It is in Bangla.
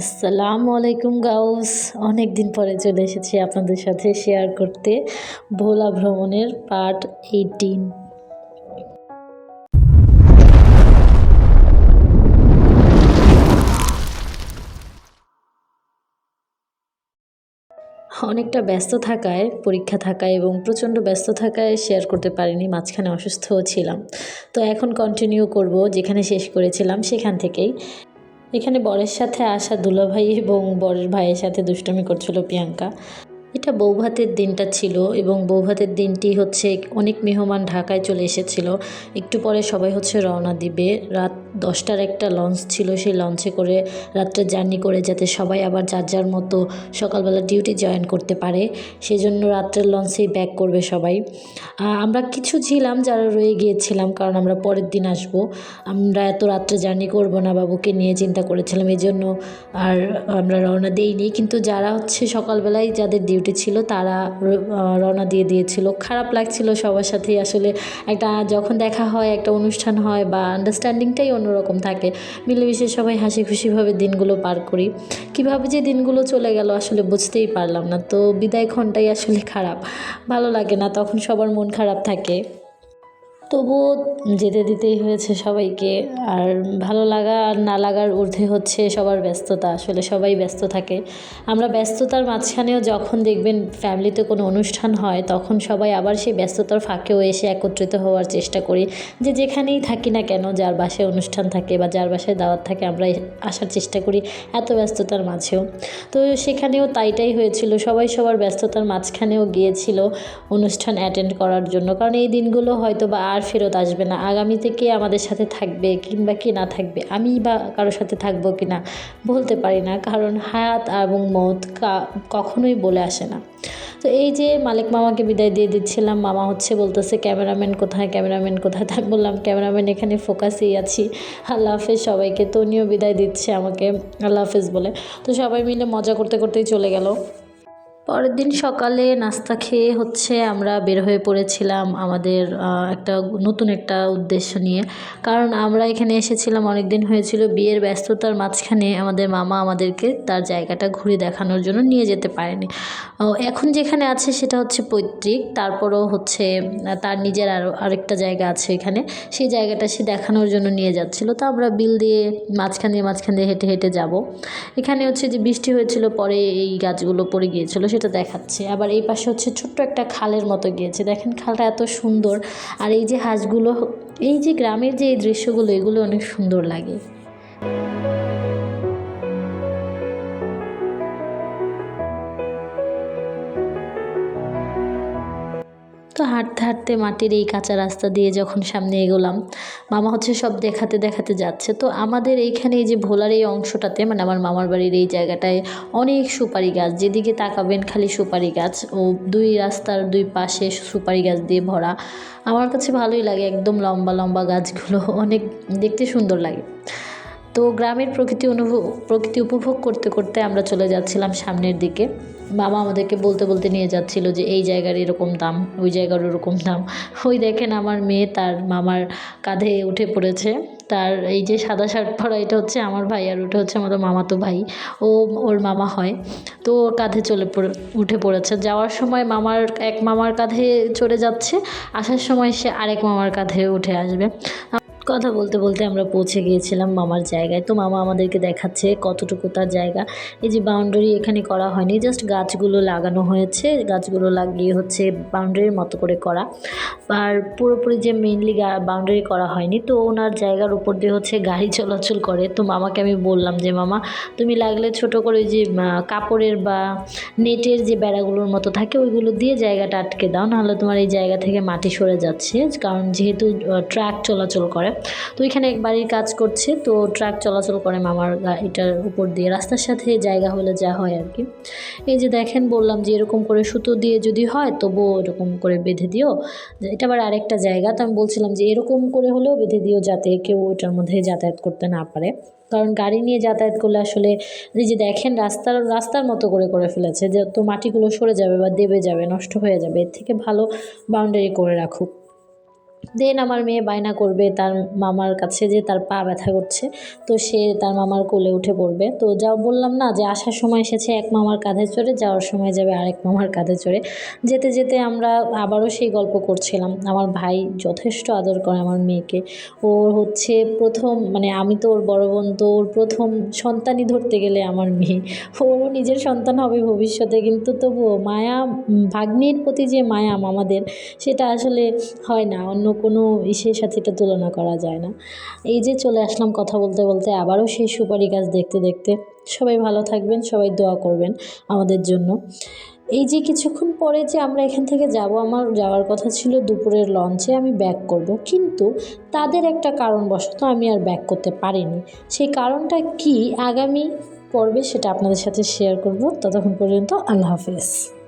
আসসালামু আলাইকুম গাউস। অনেক দিন পরে চলে এসেছি আপনাদের সাথে শেয়ার করতে ভোলা ভ্রমণের পার্ট এইটিন। অনেকটা ব্যস্ত থাকায়, পরীক্ষা থাকায় এবং প্রচণ্ড ব্যস্ত থাকায় শেয়ার করতে পারিনি, মাঝখানে অসুস্থও ছিলাম। তো এখন কন্টিনিউ করব, যেখানে শেষ করেছিলাম সেখান থেকেই। এখানে বরের সাথে আসা দুলাভাই এবং বরের ভাইয়ের সাথে দুষ্টমি করছিল প্রিয়াঙ্কা। এটা বৌভাতের দিনটা ছিল এবং বৌভাতের দিনটি হচ্ছে অনেক মেহমান ঢাকায় চলে এসেছিল। একটু পরে সবাই হচ্ছে রওনা দিবে। রাত দশটার একটা লঞ্চ ছিল, সেই লঞ্চে করে রাত্রে জার্নি করে যাতে সবাই আবার যার যার মতো সকালবেলা ডিউটি জয়েন করতে পারে সেই জন্য রাত্রের লঞ্চেই ব্যাক করবে সবাই। আমরা কিছু ছিলাম যারা রয়ে গিয়েছিলাম, কারণ আমরা পরের দিন আসব। আমরা এত রাত্রে জার্নি করব না, বাবুকে নিয়ে চিন্তা করেছিলাম এই জন্য আর আমরা রওনা দিইনি। কিন্তু যারা হচ্ছে সকালবেলায় যাদের ডিউটি ছিল, তারা রওনা দিয়ে দিয়েছিল। খারাপ লাগছিল সবার সাথেই। আসলে একটা যখন দেখা হয়, একটা অনুষ্ঠান হয় বা আন্ডারস্ট্যান্ডিংটাই অন্যরকম থাকে, মিলেমিশে সবাই হাসি খুশিভাবে দিনগুলো পার করি। কীভাবে যে দিনগুলো চলে গেল আসলে বুঝতেই পারলাম না। তো বিদায় ক্ষণটাই আসলে খারাপ। ভালো লাগে না, তখন সবার মন খারাপ থাকে। তবুও যেতে দিতেই হয়েছে সবাইকে। আর ভালো লাগা আর না লাগার ঊর্ধ্বে হচ্ছে সবার ব্যস্ততা, আসলে সবাই ব্যস্ত থাকে। আমরা ব্যস্ততার মাঝখানেও যখন দেখবেন ফ্যামিলিতে কোনো অনুষ্ঠান হয়, তখন সবাই আবার সেই ব্যস্ততার ফাঁকেও এসে একত্রিত হওয়ার চেষ্টা করি যে যেখানেই থাকি না কেন, যার বাসায় অনুষ্ঠান থাকে বা যার বাসায় দাওয়াত থাকে, আমরা আসার চেষ্টা করি এত ব্যস্ততার মাঝেও। তো সেখানেও তাইটাই হয়েছিল, সবাই সবার ব্যস্ততার মাঝখানেও গিয়েছিল অনুষ্ঠান অ্যাটেন্ড করার জন্য। কারণ এই দিনগুলো হয়তো বা আর ফেরত আসবে না। আগামী থেকে আমাদের সাথে থাকবে কিংবা কি না থাকবে আমি বা কারোর সাথে থাকব কি না বলতে পারি না। কারণ হায়াত এবং মত কখনোই বলে আসে না। তো এই যে মালিক মামাকে বিদায় দিয়ে দিচ্ছিলাম, মামা হচ্ছে বলতেছে, ক্যামেরাম্যান কোথায় ক্যামেরাম্যান কোথায়? তাই বললাম, ক্যামেরাম্যান এখানে ফোকাসেই আছি। আল্লাহ হাফেজ সবাইকে। তো উনিও বিদায় দিচ্ছে আমাকে, আল্লাহ হাফেজ বলে। তো সবাই মিলে মজা করতে করতেই চলে গেল। পরের দিন সকালে নাস্তা খেয়ে হচ্ছে আমরা বের হয়ে পড়েছিলাম আমাদের একটা নতুন একটা উদ্দেশ্য নিয়ে। কারণ আমরা এখানে এসেছিলাম অনেক দিন হয়েছিল বিয়ের ব্যস্ততার মাঝখানে আমাদের মামা আমাদেরকে তার জায়গাটা ঘুরে দেখানোর জন্য নিয়ে যেতে পারেনি। এখন যেখানে আছে সেটা হচ্ছে পৈতৃক, তারপরও হচ্ছে তার নিজের আরও আরেকটা জায়গা আছে এখানে। সেই জায়গাটা সে দেখানোর জন্য নিয়ে যাচ্ছিল। তো আমরা বিল দিয়ে মাঝখান দিয়ে মাঝখান দিয়ে হেঁটে হেঁটে যাব। এখানে হচ্ছে যে বৃষ্টি হয়েছিল, পরে এই গাছগুলো পড়ে গিয়েছিল, সেটা দেখাচ্ছে। আবার এই পাশে হচ্ছে ছোট্ট একটা খালের মতো গিয়েছে। দেখেন খালটা এত সুন্দর। আর এই যে হাঁসগুলো, এই যে গ্রামের যে এই দৃশ্যগুলো, এগুলো অনেক সুন্দর লাগে। তো হাঁটতে হাঁটতে মাটির এই কাঁচা রাস্তা দিয়ে যখন সামনে এগোলাম, মামা হচ্ছে সব দেখাতে দেখাতে যাচ্ছে। তো আমাদের এইখানে এই যে ভোলার এই অংশটাতে মানে আমার মামার বাড়ির এই জায়গাটায় অনেক সুপারি গাছ, যেদিকে তাকাবেন খালি সুপারি গাছ। ও দুই রাস্তার দুই পাশে সুপারি গাছ দিয়ে ভরা। আমার কাছে ভালোই লাগে একদম লম্বা লম্বা গাছগুলো, অনেক দেখতে সুন্দর লাগে। তো গ্রামের প্রকৃতি অনুভব প্রকৃতি উপভোগ করতে করতে আমরা চলে যাচ্ছিলাম সামনের দিকে। মামা আমাদেরকে বলতে বলতে নিয়ে যাচ্ছিল যে, এই জায়গার এরকম দাম, ওই জায়গার ওরকম দাম। ওই দেখেন আমার মেয়ে তার মামার কাঁধে উঠে পড়েছে। তার এই যে সাদা শার্ট পরা এটা হচ্ছে আমার ভাই আর ওটা হচ্ছে আমাদের মামাতো ভাই। ও ওর মামা হয়। তো ওর কাঁধে চলে পড়ে, উঠে পড়েছে। যাওয়ার সময় মামার, এক মামার কাঁধে চড়ে যাচ্ছে। আসার সময় সে আরেক মামার কাঁধে উঠে আসবে। কথা বলতে বলতে আমরা পৌঁছে গিয়েছিলাম মামার জায়গায়। তো মামা আমাদেরকে দেখাচ্ছে কতটুকু তার জায়গা। এই যে বাউন্ডারি এখানে করা হয়নি জাস্ট গাছগুলো লাগানো হয়েছে। গাছগুলো লাগিয়ে হচ্ছে বাউন্ডারির মতো করে করা। আর পুরোপুরি যে মেইনলি বাউন্ডারি করা হয়নি, তো ওনার জায়গার উপর দিয়ে হচ্ছে গাড়ি চলাচল করে। তো মামাকে আমি বললাম যে, মামা, তুমি লাগলে ছোট করে ওই যে কাপড়ের বা নেটের যে বেড়াগুলোর মতো থাকে, ওইগুলো দিয়ে জায়গাটা আটকে দাও। নাহলে তোমার এই জায়গা থেকে মাটি সরে যাচ্ছে। কারণ যেহেতু ট্রাক চলাচল করে তো এখানে এক বাড়ির কাজ করছে, তো ট্রাক চলাচল করে মামার এটার উপর দিয়ে। রাস্তার সাথে জায়গা হলে যা হয় আর কি। এই যে দেখেন, বললাম যে এরকম করে সুতো দিয়ে যদি হয়, তবুও এরকম করে বেঁধে দিও। এটা আবার আরেকটা জায়গা, তো আমি বলছিলাম যে এরকম করে হলেও বেঁধে দিও যাতে কেউ ওইটার মধ্যে যাতায়াত করতে না পারে। কারণ গাড়ি নিয়ে যাতায়াত করলে আসলে, এই যে দেখেন, রাস্তার রাস্তার মতো করে করে ফেলেছে যে তো মাটিগুলো সরে যাবে বা দেবে যাবে, নষ্ট হয়ে যাবে। এর থেকে ভালো বাউন্ডারি করে রাখুক। দেন আমার মেয়ে বায়না করবে তার মামার কাছে যে তার পা ব্যথা করছে। তো সে তার মামার কোলে উঠে পড়বে। তো যা বললাম না যে আসার সময় এসেছে এক মামার কাঁধে চড়ে, যাওয়ার সময় যাবে আরেক মামার কাঁধে চড়ে। যেতে যেতে আমরা আবারও সেই গল্প করছিলাম। আমার ভাই যথেষ্ট আদর করে আমার মেয়েকে। ওর হচ্ছে প্রথম মানে আমি তো ওর বড় বোন, তো ওর প্রথম সন্তানই ধরতে গেলে আমার মেয়ে। ওরও নিজের সন্তান হবে ভবিষ্যতে, কিন্তু তবুও মায়া ভাগ্নির প্রতি যে মায়া মামাদের, সেটা আসলে হয় না। অন্য কোনো ইসের সাথে এটা তুলনা করা যায় না। এই যে চলে আসলাম কথা বলতে বলতে আবারও সেই সুপারি গাছ দেখতে দেখতে। সবাই ভালো থাকবেন, সবাই দোয়া করবেন আমাদের জন্য। এই যে কিছুক্ষণ পরে যে আমরা এখান থেকে যাব, আমার যাওয়ার কথা ছিল দুপুরের লঞ্চে আমি ব্যাক করব। কিন্তু তাদের একটা কারণবশত আমি আর ব্যাক করতে পারিনি। সেই কারণটা কি আগামী পর্বে সেটা আপনাদের সাথে শেয়ার করব। ততক্ষণ পর্যন্ত আল্লাহ হাফেজ।